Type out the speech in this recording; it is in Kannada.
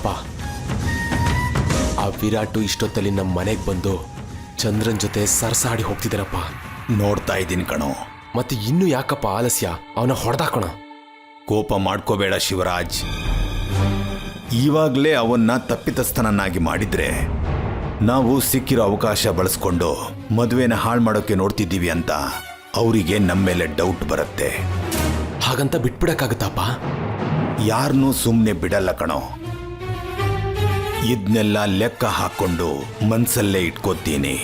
ಅಪ್ಪ ಆ ವಿರಾಟು ಇಷ್ಟೊತ್ತಲ್ಲಿ ನಮ್ಮ ಮನೆಗೆ ಬಂದು ಚಂದ್ರನ್ ಜೊತೆ ಸರಸಾಡಿ ಹೋಗ್ತಿದ್ದಾರಪ್ಪ ನೋಡ್ತಾ ಇದ್ದೀನಿ ಕಣೋ. ಮತ್ತೆ ಇನ್ನು ಯಾಕಪ್ಪ ಆಲಸ್ಯ? ಅವನ ಹೊಡೆದಾಕೋಣ. ಕೋಪ ಮಾಡ್ಕೋಬೇಡ ಶಿವರಾಜ್. ಈವಾಗಲೇ ಅವನ್ನ ತಪ್ಪಿತಸ್ಥನನ್ನಾಗಿ ಮಾಡಿದ್ರೆ ನಾವು ಸಿಕ್ಕಿರೋ ಅವಕಾಶ ಬಳಸ್ಕೊಂಡು ಮದುವೆನ ಹಾಳು ಮಾಡೋಕೆ ನೋಡ್ತಿದ್ದೀವಿ ಅಂತ ಅವರಿಗೆ ನಮ್ಮ ಮೇಲೆ ಡೌಟ್ ಬರುತ್ತೆ. ಹಾಗಂತ ಬಿಟ್ಬಿಡಕ್ಕಾಗತ್ತಪ್ಪ ಯಾರನ್ನೂ ಸುಮ್ಮನೆ ಬಿಡಲ್ಲ ಕಣೋ. ಇದನ್ನೆಲ್ಲ ಲೆಕ್ಕ ಹಾಕೊಂಡು ಮನಸಲ್ಲೇ ಇಟ್ಕೋತೀನಿ.